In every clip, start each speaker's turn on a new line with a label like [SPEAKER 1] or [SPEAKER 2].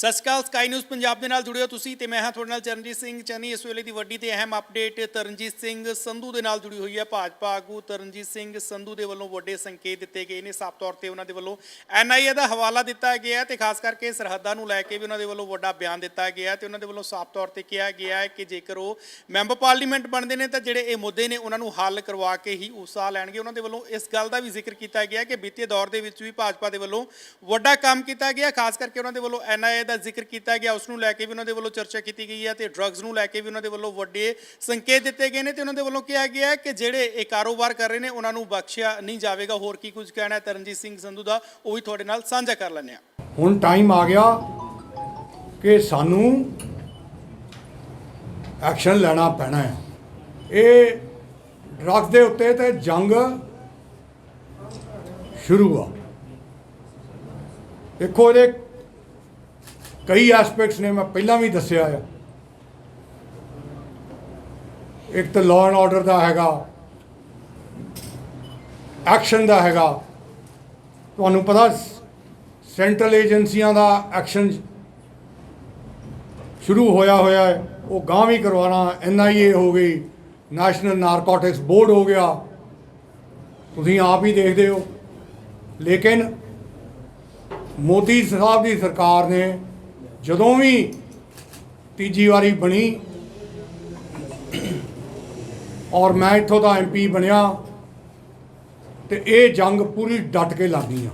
[SPEAKER 1] ਸਤਿ ਸ਼੍ਰੀ ਅਕਾਲ ਸਕਾਈ ਨਿਊਜ਼ ਪੰਜਾਬ ਦੇ ਨਾਲ ਜੁੜਿਓ ਤੁਸੀਂ ਤੇ ਮੈਂ ਹਾਂ ਤੁਹਾਡੇ ਨਾਲ ਚਰਨਜੀਤ ਸਿੰਘ। ਚੰਨੀ ਇਸ ਵੇਲੇ ਦੀ ਵੱਡੀ ਤੇ ਅਹਿਮ ਅਪਡੇਟ ਤਰਨਜੀਤ ਸਿੰਘ ਸੰਧੂ ਦੇ ਨਾਲ ਜੁੜੀ ਹੋਈ ਹੈ ਭਾਜਪਾ ਆਗੂ। ਤਰਨਜੀਤ ਸਿੰਘ ਸੰਧੂ ਦੇ ਵੱਲੋਂ ਵੱਡੇ ਸੰਕੇਤ ਦਿੱਤੇ ਗਏ ਨੇ। ਸਾਫ਼ ਤੌਰ ਤੇ ਉਹਨਾਂ ਦੇ ਵੱਲੋਂ ਐਨਆਈਏ ਦਾ ਹਵਾਲਾ ਦਿੱਤਾ ਗਿਆ ਹੈ ਤੇ ਖਾਸ ਕਰਕੇ ਸਰਹੱਦਾਂ ਨੂੰ ਲੈ ਕੇ ਵੀ ਉਹਨਾਂ ਦੇ ਵੱਲੋਂ ਵੱਡਾ ਬਿਆਨ ਦਿੱਤਾ ਗਿਆ ਹੈ ਤੇ ਉਹਨਾਂ ਦੇ ਵੱਲੋਂ ਸਾਫ਼ ਤੌਰ ਤੇ ਕਿਹਾ ਗਿਆ ਹੈ ਕਿ ਜੇਕਰ ਉਹ ਮੈਂਬਰ ਪਾਰਲੀਮੈਂਟ ਬਣਦੇ ਨੇ ਤਾਂ ਜਿਹੜੇ ਇਹ ਮੁੱਦੇ ਨੇ ਉਹਨਾਂ ਨੂੰ ਹੱਲ ਕਰਵਾ ਕੇ ਹੀ ਉਸਾਹ ਲੈਣਗੇ। ਉਹਨਾਂ ਦੇ ਵੱਲੋਂ ਇਸ ਗੱਲ ਦਾ ਵੀ ਜ਼ਿਕਰ ਕੀਤਾ ਗਿਆ ਕਿ ਬੀਤੇ ਦੌਰ ਦੇ ਵਿੱਚ ਵੀ ਭਾਜਪਾ ਦੇ ਵੱਲੋਂ ਵੱਡਾ ਕੰਮ ਕੀਤਾ ਗਿਆ। ਖਾਸ ਕਰਕੇ ਉਹਨਾਂ ਦੇ ਵੱਲੋਂ ਐਨਆਈਏ ਦਾ ਜ਼ਿਕਰ ਕੀਤਾ ਗਿਆ ਉਸ ਨੂੰ ਲੈ ਕੇ ਵੀ ਉਹਨਾਂ ਦੇ ਵੱਲੋਂ ਚਰਚਾ ਕੀਤੀ ਗਈ ਹੈ ਤੇ ਡਰੱਗਸ ਨੂੰ ਲੈ ਕੇ ਵੀ ਉਹਨਾਂ ਦੇ ਵੱਲੋਂ ਵੱਡੇ ਸੰਕੇਤ ਦਿੱਤੇ ਗਏ ਨੇ ਤੇ ਉਹਨਾਂ ਦੇ ਵੱਲੋਂ ਕਿਹਾ ਗਿਆ ਕਿ ਜਿਹੜੇ ਇਹ ਕਾਰੋਬਾਰ ਕਰ ਰਹੇ ਨੇ, ਉਹਨਾਂ ਨੂੰ ਬਖਸ਼ਿਆ ਨਹੀਂ ਜਾਵੇਗਾ। ਹੋਰ ਕੀ ਕੁਝ ਕਹਿਣਾ ਹੈ? ਤਰਨਜੀਤ ਸਿੰਘ ਸੰਧੂ ਦਾ ਉਹ ਵੀ ਤੁਹਾਡੇ ਨਾਲ ਸਾਂਝਾ ਕਰ ਲੈਂਦੇ ਹਾਂ।
[SPEAKER 2] ਹੁਣ ਟਾਈਮ ਆ ਗਿਆ ਕਿ ਸਾਨੂੰ ਐਕਸ਼ਨ ਲੈਣਾ ਪੈਣਾ ਹੈ। ਇਹ ਡਰੱਗਸ ਦੇ ਉੱਤੇ ਤੇ ਜੰਗ ਸ਼ੁਰੂ ਆ। ਦੇਖੋ, ਇਹਦੇ ਕਈ ਐਸਪੈਕਟਸ ਨੇ, ਮੈਂ ਪਹਿਲਾਂ ਵੀ ਦੱਸਿਆ ਆ। ਇੱਕ ਤਾਂ ਲਾਅ ਐਂਡ ਆਰਡਰ ਦਾ ਹੈਗਾ ਐਕਸ਼ਨ ਦਾ ਹੈਗਾ। ਤੁਹਾਨੂੰ ਪਤਾ ਸੈਂਟਰਲ ਏਜੰਸੀਆਂ ਦਾ ਐਕਸ਼ਨ ਸ਼ੁਰੂ ਹੋਇਆ ਹੋਇਆ ਹੈ। ਉਹ ਗਾਂਹ ਵੀ ਕਰਵਾਉਣਾ ਐਨਆਈਏ ਹੋ ਗਈ ਨੈਸ਼ਨਲ ਨਾਰਕੋਟਿਕਸ ਬੋਰਡ ਹੋ ਗਿਆ। ਤੁਸੀਂ ਆਪ ਹੀ ਦੇਖਦੇ ਹੋ। ਲੇਕਿਨ ਮੋਦੀ ਸਾਹਿਬ ਦੀ ਸਰਕਾਰ ਨੇ ਜਦੋਂ ਵੀ ਤੀਜੀ ਵਾਰੀ ਬਣੀ ਔਰ ਮੈਂ ਇੱਥੋਂ ਦਾ ਐਮਪੀ ਬਣਿਆ ਤੇ ਇਹ ਜੰਗ ਪੂਰੀ ਡਟ ਕੇ ਲੱਗੀ ਆ।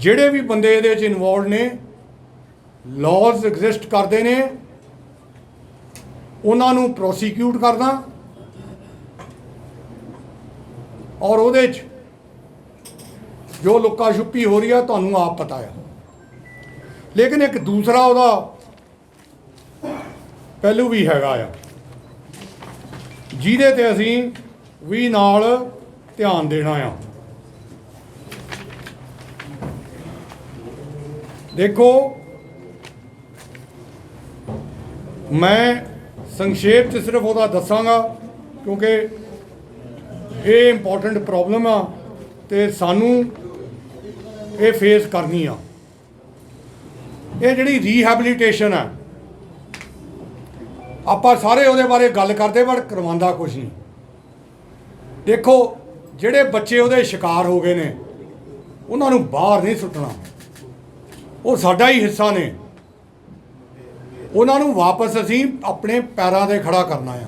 [SPEAKER 2] ਜਿਹੜੇ ਵੀ ਬੰਦੇ ਇਹਦੇ ਵਿੱਚ ਇਨਵੋਲਡ ਨੇ ਲਾਜ਼ ਐਗਜ਼ਿਸਟ ਕਰਦੇ ਨੇ, ਉਹਨਾਂ ਨੂੰ ਪ੍ਰੋਸੀਕਿਊਟ ਕਰਦਾ ਔਰ ਉਹਦੇ 'ਚ ਜੋ ਲੁੱਕਾ ਛੁੱਪੀ ਹੋ ਰਹੀ ਆ, ਤੁਹਾਨੂੰ ਆਪ ਪਤਾ ਆ। ਲੇਕਿਨ ਇੱਕ ਦੂਸਰਾ ਉਹਦਾ ਪਹਿਲੂ ਵੀ ਹੈਗਾ ਆ। ਜਿਹਦੇ ਤੇ ਅਸੀਂ ਵੀ ਨਾਲ ਧਿਆਨ ਦੇਣਾ ਆ। ਦੇਖੋ, ਮੈਂ ਸੰਖੇਪ ਚ ਸਿਰਫ ਉਹਦਾ ਦੱਸਾਂਗਾ, ਕਿਉਂਕਿ ਇਹ ਇੰਪੋਰਟੈਂਟ ਪ੍ਰੋਬਲਮ ਆ ਤੇ ਸਾਨੂੰ ਇਹ ਫੇਸ ਕਰਨੀ ਆ। ਇਹ ਜਿਹੜੀ ਰੀਹੈਬਿਲਿਟੇਸ਼ਨ ਆ, ਆਪਾਂ ਸਾਰੇ ਉਹਦੇ ਬਾਰੇ ਗੱਲ ਕਰਦੇ, ਪਰ ਕਰਵਾਉਂਦਾ ਕੁਝ ਨਹੀਂ। ਦੇਖੋ, ਜਿਹੜੇ ਬੱਚੇ ਉਹਦੇ ਸ਼ਿਕਾਰ ਹੋ ਗਏ ਨੇ, ਉਹਨਾਂ ਨੂੰ ਬਾਹਰ ਨਹੀਂ ਸੁੱਟਣਾ। ਉਹ ਸਾਡਾ ਹੀ ਹਿੱਸਾ ਨੇ। ਉਹਨਾਂ ਨੂੰ ਵਾਪਸ ਅਸੀਂ ਆਪਣੇ ਪੈਰਾਂ ਤੇ ਖੜਾ ਕਰਨਾ ਆ।